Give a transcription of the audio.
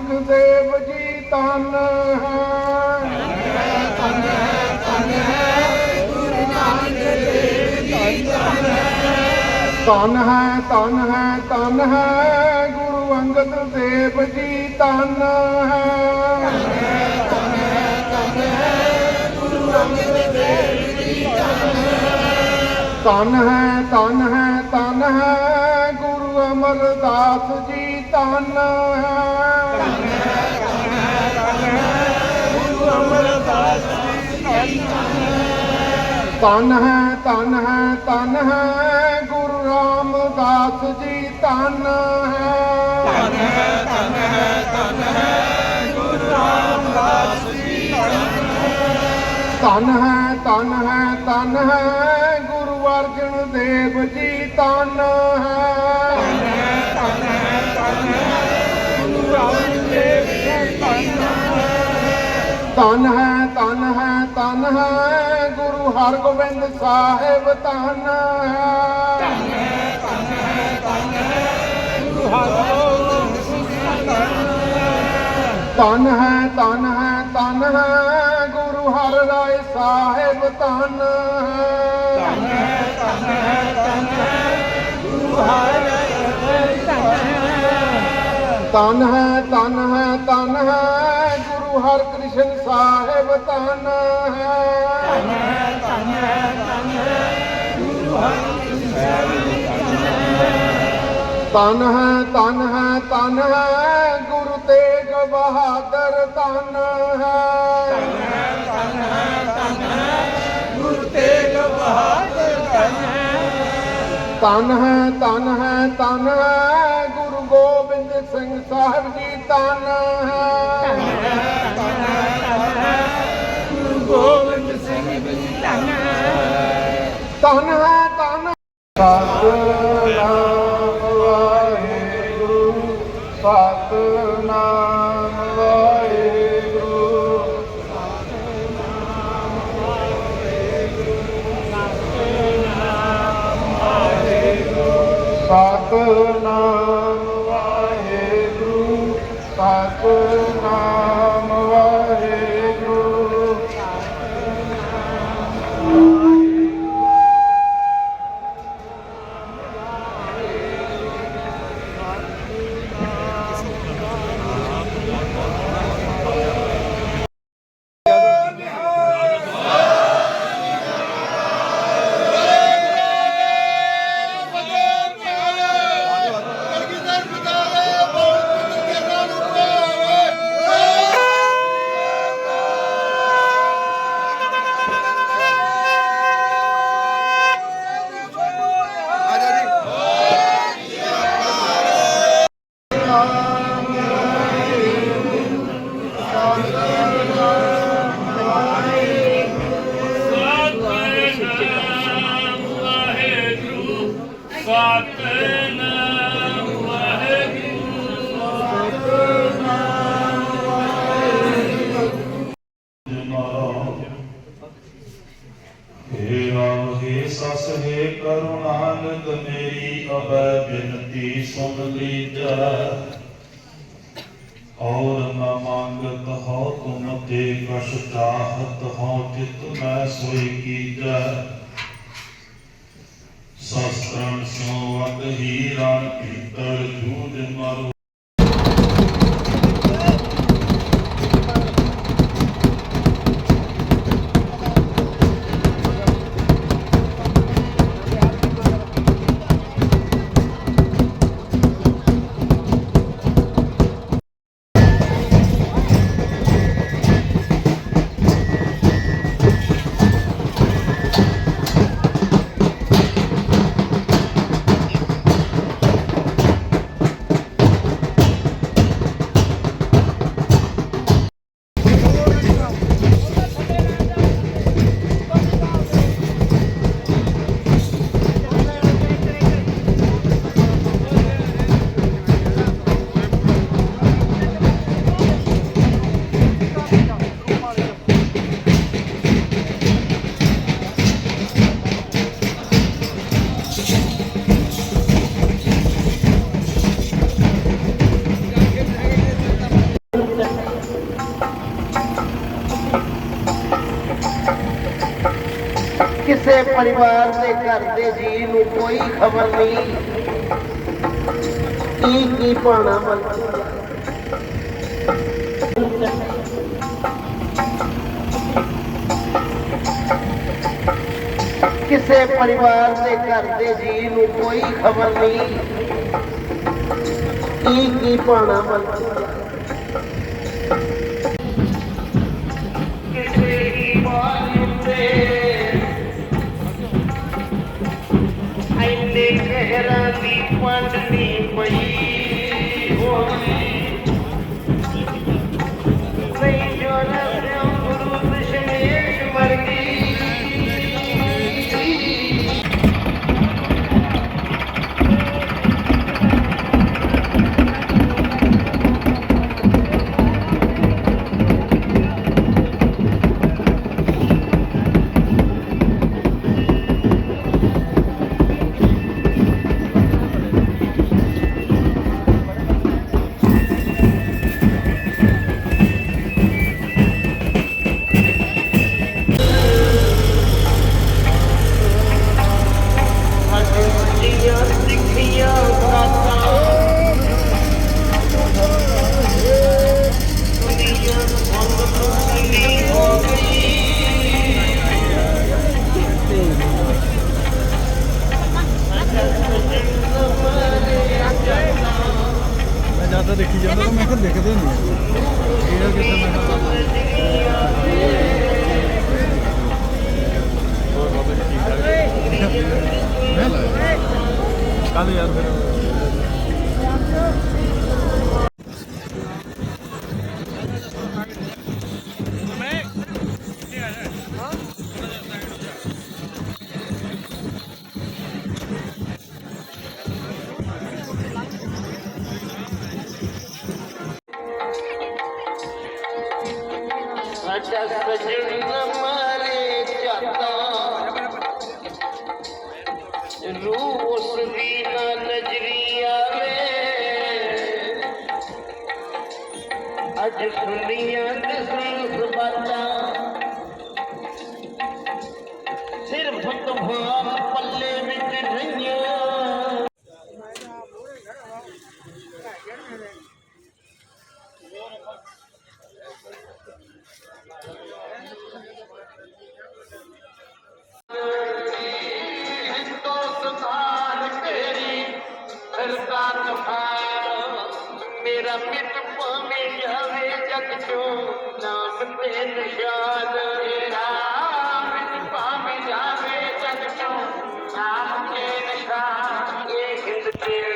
ਨਾਨਕ ਦੇਵ ਜੀ ਤਨ ਹੈ। ਤਨ ਹੈ ਤਨ ਹੈ ਤਨ ਹੈ। ਗੁਰੂ ਅੰਗਦ ਦੇਵ ਜੀ ਤਨ ਹੈ। ਤਨ ਹੈ ਤਨ ਹੈ ਤਨ ਹੈ। ਗੁਰੂ ਅਮਰਦਾਸ ਜੀ ਤਨ ਹੈ। ਤਨ ਹੈ ਤਨ ਹੈ ਤਨ ਹੈ ਗੁਰੂ ਰਾਮਦਾਸ ਜੀ ਤਨ ਹੈ ਤਨ ਹੈ ਤਨ ਹੈ ਤਨ ਹੈ ਗੁਰੂ ਰਾਮਦਾਸ ਜੀ ਤਨ ਹੈ ਤਨ ਹੈ ਤਨ ਹੈ ਗੁਰੂ ਅਰਜਨ ਦੇਵ ਜੀ ਤਨ ਹੈ ਤਨ ਹੈ ਤਨ ਹੈ ਤਨ ਹੈ ਗੁਰੂ ਹਰਗੋਬਿੰਦ ਸਾਹਿਬ ਤਨ ਹੈ। ਤਨ ਹੈ ਤਨ ਹੈ ਤਨ ਹੈ, ਗੁਰੂ ਹਰ ਰਾਏ ਸਾਹਿਬ ਤਨ ਹੈ। ਤਨ ਹੈ ਤਨ ਹੈ ਤਨ ਹੈ। ਗੁਰੂ ਹਰ ਕ੍ਰਿਸ਼ਨ ਸਾਹਿਬ ਤਨ ਹੈ। ਤਨ ਹੈ ਤਨ ਹੈ ਤਨ ਹੈ, ਗੁਰੂ ਤੇਗ ਬਹਾਦਰ ਤਨ ਹੈ। ਤਨ ਹੈ ਤਨ ਹੈ ਤਨ ਹੈ, ਗੁਰੂ ਗੋਬਿੰਦ ਸਿੰਘ ਸਾਹਿਬ ਜੀ ਤਨ ਹੈ। ਤਨ ਹੈ ਤਨ ਸਤਨਾਮ ਵਾਹਿਗੁਰੂ ਸਤਨਾਮ ਵਾਹਿਗੁਰੂ ਸਤਨਾਮ ਵਾਹਿਗੁਰੂ ਕਰੋ ਮੇਰੀ ਅਬੈ ਬਿਨਤੀ ਸੁਣ ਲੀਜਾ। ਔਰ ਨ ਮੰਗਤ ਹੋ ਤੁਮ ਤੇ ਕਛ ਚਾਹਤ ਹੋ ਤਿਤ ਮੈਂ ਸੋਈ ਕੀਜੈ। ਸਸਤ੍ਰੰ ਸੋਵਤ ਹੀਰਨ ਪੀਤਲ ਜੂਦ ਮਰੋ। ਪਰਿਵਾਰ ਦੇ ਘਰ ਦੇ ਜੀ ਨੂੰ ਕੋਈ ਖਬਰ ਨਹੀਂ। ਕੀ ਕੀ ਪਾਣਾ ਬਣ ਕਿਸੇ ਪਰਿਵਾਰ ਦੇ ਘਰ ਦੇ ਜੀ ਨੂੰ ਕੋਈ ਖਬਰ ਨਹੀਂ। ਕੀ ਕੀ ਪਾਣਾ ਬਣ Era the one to me for you. Oh, ਮੈਂ ਜ਼ਿਆਦਾ ਦੇਖੀ ਜਾਂਦਾ ਤਾਂ ਮੈਂ ਕਿਹਾ ਲਿਖਦੇ ਨਹੀਂ ਇਹ ਕਿਸੇ ਮੈਂ ਕਿਹਾ ਹੋਰ ਜੀ ਠੀਕ ਠਾਕ ਮੈਂ ਲਾਇਆ। ਕੱਲ ਯਾਰ ਫਿਰ। ਸਾਡਾ ਸਜਣ ਮਾਰੇ ਜਾਤਾ ਰੂਹ ਉਸ ਦੀ ਨਾ ਨਜ਼ਰੀ ਆਵੇ। ਅੱਜ ਦੁਨੀਆ ਦੇ ਸੰਸ ਬਾਤਾਂ ਸਿਰਫ ਤੁਹਾਰ ਪੱਲੇ in the yard.